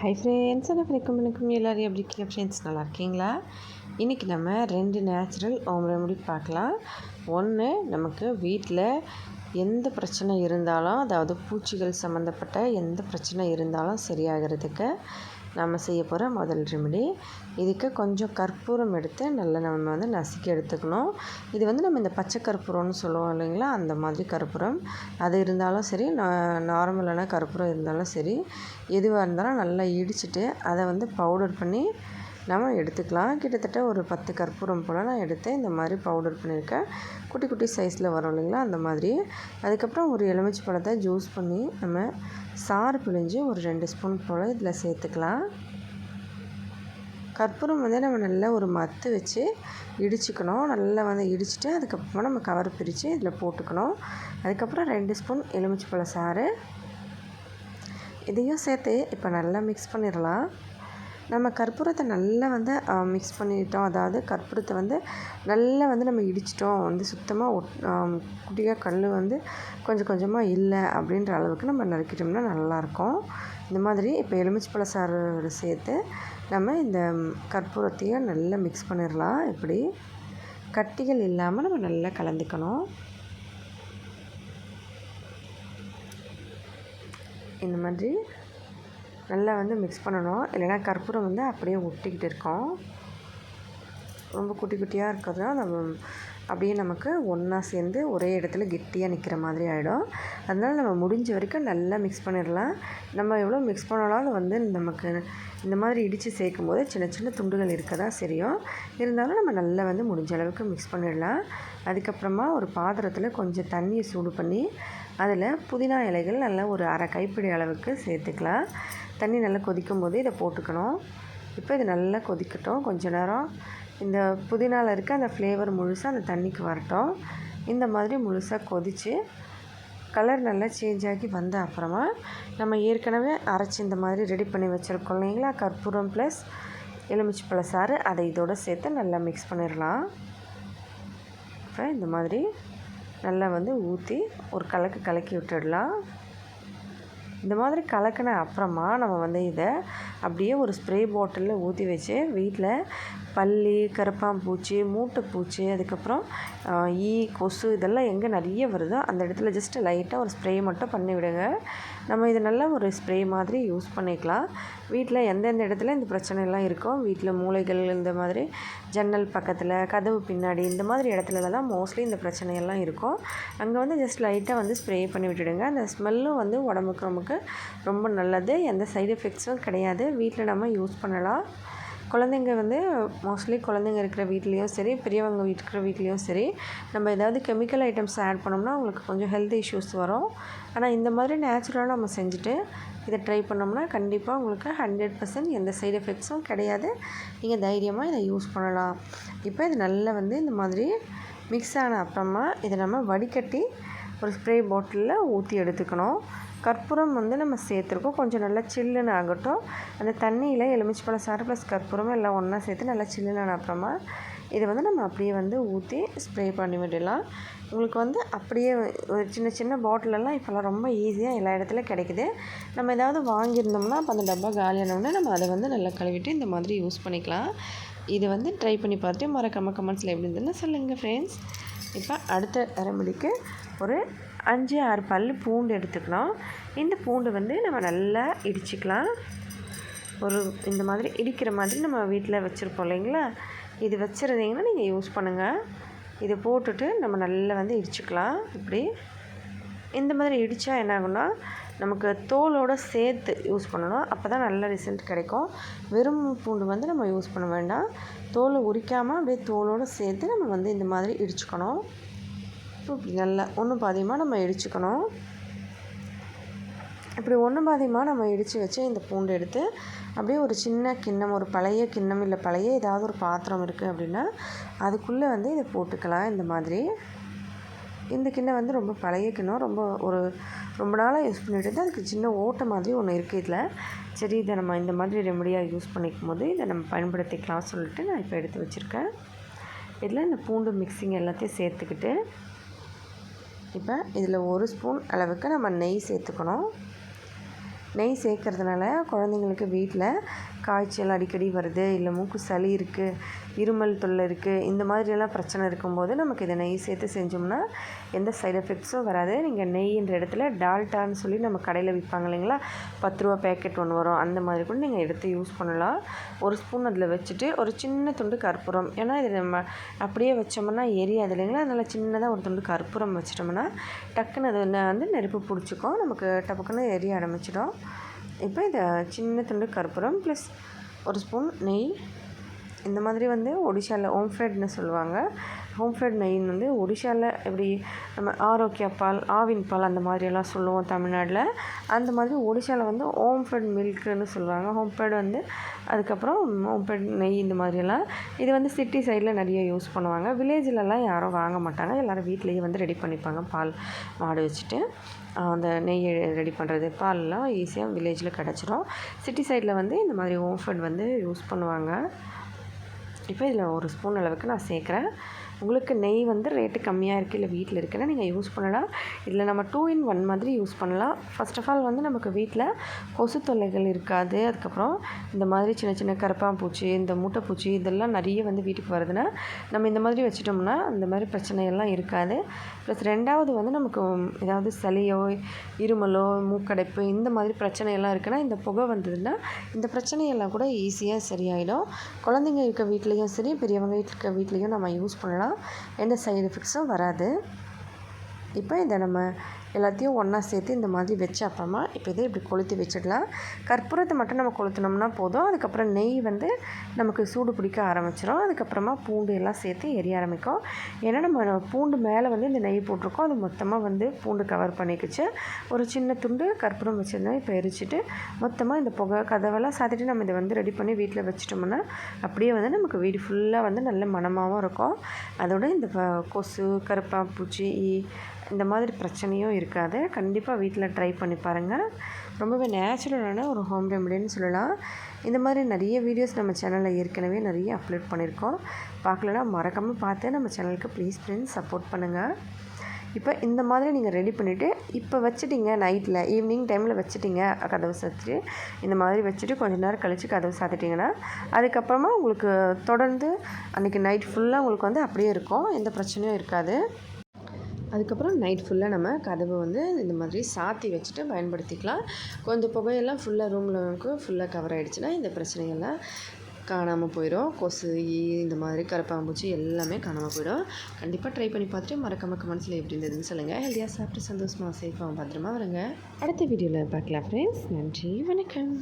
Hi friends என்ன வணக்கம் வணக்கம். எல்லோரும் எப்படி இருக்கீங்க? ஃப்ரெண்ட்ஸ் நல்லா இருக்கீங்களா? இன்றைக்கி நம்ம ரெண்டு நேச்சுரல் ஹோம் ரெமடி பார்க்கலாம். ஒன்று நமக்கு வீட்டில் எந்த பிரச்சனை இருந்தாலும் அதாவது பூச்சிகள் சம்மந்தப்பட்ட எந்த பிரச்சனை இருந்தாலும் சரியாகிறதுக்கு நம்ம செய்ய போகிற முதல் ரெமெடி இதுக்கு கொஞ்சம் கற்பூரம் எடுத்து நல்லா நம்ம வந்து நசுக்கி எடுத்துக்கணும். இது வந்து நம்ம இந்த பச்சை கற்பூரம்னு சொல்லுவோம் இல்லைங்களா? அந்த மாதிரி கற்பூரம். அது இருந்தாலும் சரி நார்மலான கற்பூரம் இருந்தாலும் சரி எதுவாக இருந்தாலும் நல்லா இடிச்சிட்டு அதை வந்து பவுடர் பண்ணி நம்ம எடுத்துக்கலாம். கிட்டத்தட்ட ஒரு பத்து கற்பூரம் போல் நான் எடுத்து இந்த மாதிரி பவுடர் பண்ணியிருக்கேன். குட்டி குட்டி சைஸில் வரும் இல்லைங்களா? அந்த மாதிரி. அதுக்கப்புறம் ஒரு எலுமிச்சி பழத்தை ஜூஸ் பண்ணி நம்ம சாறு பிழிஞ்சு ஒரு ரெண்டு ஸ்பூன் போல் இதில் சேர்த்துக்கலாம். கற்பூரம் வந்து நம்ம நல்லா ஒரு மத்து வச்சு இடிச்சுக்கணும். நல்லா வந்து இடிச்சுட்டு அதுக்கப்புறமா நம்ம கவர் பிரித்து இதில் போட்டுக்கணும். அதுக்கப்புறம் ரெண்டு ஸ்பூன் எலுமிச்சி பழ சாறு. இதையும் சேர்த்து இப்போ நல்லா மிக்ஸ் பண்ணிடலாம். நம்ம கற்பூரத்தை நல்லா வந்து மிக்ஸ் பண்ணிட்டோம். அதாவது கற்பூரத்தை வந்து நல்லா வந்து நம்ம இடிச்சிட்டோம். வந்து சுத்தமாக ஒட் குட்டியாக கல் வந்து கொஞ்சம் கொஞ்சமாக இல்லை அப்படின்ற அளவுக்கு நம்ம நறுக்கிட்டோம்னா நல்லாயிருக்கும். இந்த மாதிரி இப்போ எலுமிச்சி பழ சாறு சேர்த்து நம்ம இந்த கற்பூரத்தையும் நல்லா மிக்ஸ் பண்ணிடலாம். இப்படி கட்டிகள் இல்லாமல் நம்ம நல்லா கலந்துக்கணும். இந்த மாதிரி நல்லா வந்து மிக்ஸ் பண்ணணும். இல்லைனா கற்பூரம் வந்து அப்படியே ஒட்டிக்கிட்டு இருக்கோம். ரொம்ப குட்டி குட்டியாக இருக்கிறது நம்ம அப்படியே நமக்கு ஒன்றா சேர்ந்து ஒரே இடத்துல கெட்டியாக நிற்கிற மாதிரி ஆகிடும் அதனால் நம்ம முடிஞ்ச வரைக்கும் நல்லா மிக்ஸ் பண்ணிடலாம். நம்ம எவ்வளோ மிக்ஸ் பண்ணாலும் வந்து நமக்கு இந்த மாதிரி இடித்து சேர்க்கும் போது சின்ன சின்ன துண்டுகள் இருக்க தான் சரியும் இருந்தாலும் நம்ம நல்லா வந்து முடிஞ்ச அளவுக்கு மிக்ஸ் பண்ணிடலாம். அதுக்கப்புறமா ஒரு பாத்திரத்தில் கொஞ்சம் தண்ணியை சூடு பண்ணி அதில் புதினா இலைகள் நல்லா ஒரு அரை கைப்பிடி அளவுக்கு சேர்த்துக்கலாம். தண்ணி நல்லா கொதிக்கும் போது இதை போட்டுக்கணும். இப்போ இது நல்லா கொதிக்கட்டும். கொஞ்ச நேரம் இந்த புதினாவில் இருக்க அந்த ஃப்ளேவர் முழுசாக அந்த தண்ணிக்கு வரட்டும். இந்த மாதிரி முழுசாக கொதித்து கலர் நல்லா சேஞ்ச் ஆகி வந்த அப்புறமா நம்ம ஏற்கனவே அரைச்சி இந்த மாதிரி ரெடி பண்ணி வச்சுருக்கோம் இல்லைங்களா? கற்பூரம் ப்ளஸ் எலுமிச்சி பழசாறு அதை இதோடு சேர்த்து நல்லா மிக்ஸ் பண்ணிடலாம். இப்போ இந்த மாதிரி நல்லா வந்து ஊற்றி ஒரு கலக்கு கலக்கி விட்டுடலாம். இந்த மாதிரி கலக்கின அப்புறமா நம்ம வந்து இதை அப்படியே ஒரு ஸ்ப்ரே பாட்டிலில் ஊற்றி வச்சு வீட்டில் பல்லி கருப்பாம்பூச்சி மூட்டைப்பூச்சி அதுக்கப்புறம் ஈ கொசு இதெல்லாம் எங்கே நிறைய வருதோ அந்த இடத்துல ஜஸ்ட்டு லைட்டாக ஒரு ஸ்ப்ரே மட்டும் பண்ணி விடுங்க. நம்ம இது நல்லா ஒரு ஸ்ப்ரே மாதிரி யூஸ் பண்ணிக்கலாம். வீட்டில் எந்தெந்த இடத்துல இந்த பிரச்சனைலாம் இருக்கும் வீட்டில் மூளைகள் இந்த மாதிரி ஜன்னல் பக்கத்தில் கதவு பின்னாடி இந்த மாதிரி இடத்துலலாம் மோஸ்ட்லி இந்த பிரச்சனையெல்லாம் இருக்கும் அங்கே வந்து ஜஸ்ட் லைட்டாக வந்து ஸ்ப்ரே பண்ணி விட்டுடுங்க. அந்த ஸ்மெல்லும் வந்து உடம்புக்கு நமக்கு ரொம்ப நல்லது. எந்த சைடு எஃபெக்ட்ஸும் கிடையாது. வீட்டில் நம்ம யூஸ் பண்ணலாம். குழந்தைங்க வந்து மோஸ்ட்லி குழந்தைங்க இருக்கிற வீட்லேயும் சரி பெரியவங்க இருக்கிற வீட்லேயும் சரி நம்ம ஏதாவது கெமிக்கல் ஐட்டம்ஸ் ஆட் பண்ணோம்னா அவங்களுக்கு கொஞ்சம் ஹெல்த் இஷ்யூஸ் வரும். ஆனால் இந்த மாதிரி நேச்சுரலாக நம்ம செஞ்சுட்டு இதை ட்ரை பண்ணோம்னா கண்டிப்பாக உங்களுக்கு ஹண்ட்ரட் பர்சன்ட் எந்த சைடு எஃபெக்ட்ஸும் கிடையாது. நீங்கள் தைரியமாக இதை யூஸ் பண்ணலாம். இப்போ இது நல்லா வந்து இந்த மாதிரி மிக்ஸ் ஆன அப்புறமா இதை நம்ம வடிகட்டி ஒரு ஸ்ப்ரே பாட்டிலில் ஊற்றி எடுத்துக்கணும். கற்பூரம் வந்து நம்ம சேர்த்துருக்கோம். கொஞ்சம் நல்லா சில்லுன்னு ஆகட்டும். அந்த தண்ணியில் எலுமிச்சப்பழம் சாறு ப்ளஸ் கற்பூரம் எல்லாம் ஒன்றா சேர்த்து நல்லா சில்லுன்னு அப்புறமா இதை வந்து நம்ம அப்படியே வந்து ஊற்றி ஸ்ப்ரே பண்ணி விடலாம். உங்களுக்கு வந்து அப்படியே ஒரு சின்ன சின்ன பாட்டிலெல்லாம் இப்போல்லாம் ரொம்ப ஈஸியாக எல்லா இடத்துலையும் கிடைக்குது. நம்ம ஏதாவது வாங்கியிருந்தோம்னா அப்போ அந்த டப்பா காலியானோடனே நம்ம அதை வந்து நல்லா கழுவிட்டு இந்த மாதிரி யூஸ் பண்ணிக்கலாம். இது வந்து ட்ரை பண்ணி பார்த்து மறக்காமல் கமெண்ட்ஸில் எப்படி இருந்ததுன்னு சொல்லுங்கள் ஃப்ரெண்ட்ஸ் இப்போ அடுத்த ரெமடிக்கு ஒரு அஞ்சு ஆறு பல் பூண்டு எடுத்துக்கலாம். இந்த பூண்டு வந்து நம்ம நல்லா இடிச்சிக்கலாம். ஒரு இந்த மாதிரி இடிக்கிற மாதிரி நம்ம வீட்டில் வச்சுருப்போம் இல்லைங்களா? இது வச்சுருந்தீங்கன்னா நீங்கள் யூஸ் பண்ணுங்கள் இதை போட்டுட்டு நம்ம நல்லா வந்து இடிச்சுக்கலாம். இப்படி. இந்த மாதிரி இடித்தா என்ன ஆகும்னா நமக்கு தோலோடு சேர்த்து யூஸ் பண்ணணும். அப்போ தான் நல்ல ரிசல்ட் கிடைக்கும். வெறும் பூண்டு வந்து நம்ம யூஸ் பண்ண வேண்டாம். தோலை உரிக்காமல் அப்படியே தோலோடு சேர்த்து நம்ம வந்து இந்த மாதிரி இடிச்சுக்கணும். இப்படி நல்லா ஒன்று பாதியமாக நம்ம இடிச்சுக்கணும். இப்படி ஒன்று பாதியமாக நம்ம இடித்து வச்சு இந்த பூண்டு எடுத்து அப்படியே ஒரு சின்ன கிண்ணம் ஒரு பழைய கிண்ணம் இல்லை பழைய ஏதாவது ஒரு பாத்திரம் இருக்குது அப்படின்னா அதுக்குள்ளே வந்து இதை போட்டுக்கலாம். இந்த மாதிரி இந்த கிண்ணம் வந்து ரொம்ப பழைய கிண்ணம் ரொம்ப ஒரு ரொம்ப நாளாக யூஸ் பண்ணிட்டு அதுக்கு சின்ன ஓட்டை மாதிரி ஒன்று இருக்குது இதில். சரி இதை நம்ம இந்த மாதிரி ரெமடியாக யூஸ் பண்ணிக்கும் போது இதை நம்ம பயன்படுத்திக்கலாம் சொல்லிட்டு நான் இப்போ எடுத்து வச்சுருக்கேன். இதில் இந்த பூண்டு மிக்சிங் எல்லாத்தையும் சேர்த்துக்கிட்டு இப்போ இதில் ஒரு ஸ்பூன் அளவுக்கு நம்ம நெய் சேர்த்துக்கணும். நெய் சேர்க்கறதுனால குழந்தைங்களுக்கு வீட்டில் காய்ச்சல் அடிக்கடி வருது இல்லை மூக்கு சளி இருக்குது இருமல் தொல்லை இருக்குது இந்த மாதிரியெல்லாம் பிரச்சனை இருக்கும்போது நமக்கு இதை நெய் சேர்த்து செஞ்சோம்னா எந்த சைடு எஃபெக்ட்ஸும் வராது. நீங்கள் நெய்ன்ற இடத்துல டால்டான்னு சொல்லி நம்ம கடையில் விற்பாங்க இல்லைங்களா? பத்து ரூபா பேக்கெட் ஒன்று வரும். அந்த மாதிரி கூட நீங்கள் எடுத்து யூஸ் பண்ணலாம். ஒரு ஸ்பூன் அதில் வச்சுட்டு ஒரு சின்ன துண்டு கற்பூரம். ஏன்னா இது நம்ம அப்படியே வச்சோம்னா எரியாது இல்லைங்களா? அதனால் சின்னதாக ஒரு துண்டு கற்பூரம் வச்சிட்டோம்னா டக்குன்னு அது வந்து நெருப்பு பிடிச்சிக்கும். நமக்கு டப்புக்குன்னு எரிய ஆரம்பிச்சிடும். இப்போ இதை சின்ன துண்டு கற்பூரம் ப்ளஸ் ஒரு ஸ்பூன் நெய். இந்த மாதிரி வந்து ஒடிஷாவில் ஓம் ஃப்ரெட்னு சொல்லுவாங்க. ஹோம் ஃப்ரெட் வந்து ஒடிஷாவில் எப்படி நம்ம ஆரோக்கிய பால் ஆவின் பால் அந்த மாதிரியெல்லாம் சொல்லுவோம் தமிழ்நாட்டில். அந்த மாதிரி ஒடிஷாவில் வந்து ஹோம்ஃபெட் மில்க்குன்னு சொல்லுவாங்க. ஹோம்ஃபெட் வந்து அதுக்கப்புறம் ஹோம்ஃபெட் நெய் இந்த மாதிரியெல்லாம். இது வந்து சிட்டி சைடில் நிறைய யூஸ் பண்ணுவாங்க. வில்லேஜ்லலாம் யாரும் வாங்க மாட்டாங்க. எல்லோரும் வீட்லேயே வந்து ரெடி பண்ணிப்பாங்க. பால் மாடு வச்சுட்டு அந்த நெய் ரெடி பண்ணுறது பால்லாம் ஈஸியாக வில்லேஜில் கிடச்சிரும். சிட்டி சைடில் வந்து இந்த மாதிரி ஹோம் ஃபுட் வந்து யூஸ் பண்ணுவாங்க. இப்போ இதில் ஒரு ஸ்பூன் அளவுக்கு நான் சேர்க்குறேன். உங்களுக்கு நெய் வந்து ரேட்டு கம்மியாக இருக்குது இல்லை வீட்டில் இருக்குன்னா நீங்கள் யூஸ் பண்ணலாம். இதில் நம்ம டூ இன் ஒன் மாதிரி யூஸ் பண்ணலாம். ஃபர்ஸ்ட் ஆஃப் ஆல் வந்து நமக்கு வீட்டில் கொசு தொல்லைகள் இருக்காது. அதுக்கப்புறம் இந்த மாதிரி சின்ன சின்ன கரப்பான்பூச்சி இந்த மூட்டைப்பூச்சி இதெல்லாம் நிறைய வந்து வீட்டுக்கு வருதுன்னா நம்ம இந்த மாதிரி வச்சிட்டோம்னா அந்த மாதிரி பிரச்சனையெல்லாம் இருக்காது. ப்ளஸ் ரெண்டாவது வந்து நமக்கு ஏதாவது சளியோ இருமலோ மூக்கடைப்பு இந்த மாதிரி பிரச்சனையெல்லாம் இருக்குன்னா இந்த புகை வந்ததுன்னா இந்த பிரச்சனையெல்லாம் கூட ஈஸியாக சரியாயிடும். குழந்தைங்க இருக்க வீட்லேயும் சரி பெரியவங்க இருக்க வீட்லேயும் நம்ம யூஸ் பண்ணலாம். எந்த சைடு எஃபெக்ட்ஸும் வராது. இப்போ இதை நம்ம எல்லாத்தையும் ஒன்றா சேர்த்து இந்த மாதிரி வச்ச அப்புறமா இப்போ இதை இப்படி கொளுத்தி வச்சிடலாம் கற்பூரத்தை மட்டும் நம்ம கொளுத்துனோம்னா போதும். அதுக்கப்புறம் நெய் வந்து நமக்கு சூடு பிடிக்க ஆரம்பிச்சிடும் அதுக்கப்புறமா பூண்டு எல்லாம் சேர்த்து எரிய ஆரம்பிக்கும். ஏன்னா நம்ம பூண்டு மேலே வந்து இந்த நெய் போட்டிருக்கோம். அது மொத்தமாக வந்து பூண்டு கவர் பண்ணிக்கிச்சு. ஒரு சின்ன துண்டு கற்பூரம் வச்சுருந்தோம் இப்போ எரிச்சிட்டு மொத்தமாக இந்த புகை கதவெல்லாம் சாத்திட்டு நம்ம இதை வந்து ரெடி பண்ணி வீட்டில் வச்சிட்டோம்னா அப்படியே வந்து நமக்கு வீடு ஃபுல்லாக வந்து நல்ல மணமாகவும் இருக்கும். அதோட இந்த கொசு கருப்பாம்பூச்சி பூச்சி இந்த மாதிரி பிரச்சனையும் இருக்குது கண்டிப்பாக வீட்டில் ட்ரை பண்ணி பாருங்கள் ரொம்பவே நேச்சுரலான ஒரு ஹோம் ரெமடின்னு சொல்லலாம். இந்த மாதிரி நிறைய வீடியோஸ் நம்ம சேனலில் ஏற்கனவே நிறைய அப்லோட் பண்ணியிருக்கோம் பார்க்கலனா மறக்காமல் பார்த்து நம்ம சேனலுக்கு ப்ளீஸ் ஃப்ரெண்ட்ஸ் சப்போர்ட் பண்ணுங்கள் இப்போ இந்த மாதிரி நீங்கள் ரெடி பண்ணிவிட்டு இப்போ வச்சுட்டிங்க நைட்டில் ஈவினிங் டைமில் வச்சுட்டிங்க கதவு சாத்திட்டு இந்த மாதிரி வச்சுட்டு கொஞ்ச நேரம் கழித்து கதவு சாத்திட்டிங்கன்னா அதுக்கப்புறமா உங்களுக்கு தொடர்ந்து அன்றைக்கி நைட் ஃபுல்லாக உங்களுக்கு வந்து அப்படியே இருக்கும். எந்த பிரச்சனையும் இருக்காது. அதுக்கப்புறம் நைட் ஃபுல்லாக நம்ம கதவை வந்து இந்த மாதிரி சாத்தி வச்சுட்டு பயன்படுத்திக்கலாம். கொஞ்சம் புகையெல்லாம் ஃபுல்லாக ரூமில் ஃபுல்லாக கவர் ஆகிடுச்சுன்னா இந்த பிரச்சனைகள்லாம் காணாமல் போயிடும் கொசு ஈ இந்த மாதிரி கருப்பாம்பூச்சி எல்லாமே காணாமல் போயிடும் கண்டிப்பாக ட்ரை பண்ணி பார்த்துட்டு மறக்காம கமெண்ட்ஸில் எப்படி இருந்ததுன்னு சொல்லுங்கள் ஹெல்த்தியாக சாப்பிட்டு சந்தோஷமாக சேஃபாக பத்திரமா வருங்க. அடுத்த வீடியோவில் பார்க்கலாம் ஃப்ரெண்ட்ஸ் நன்றி வணக்கம்.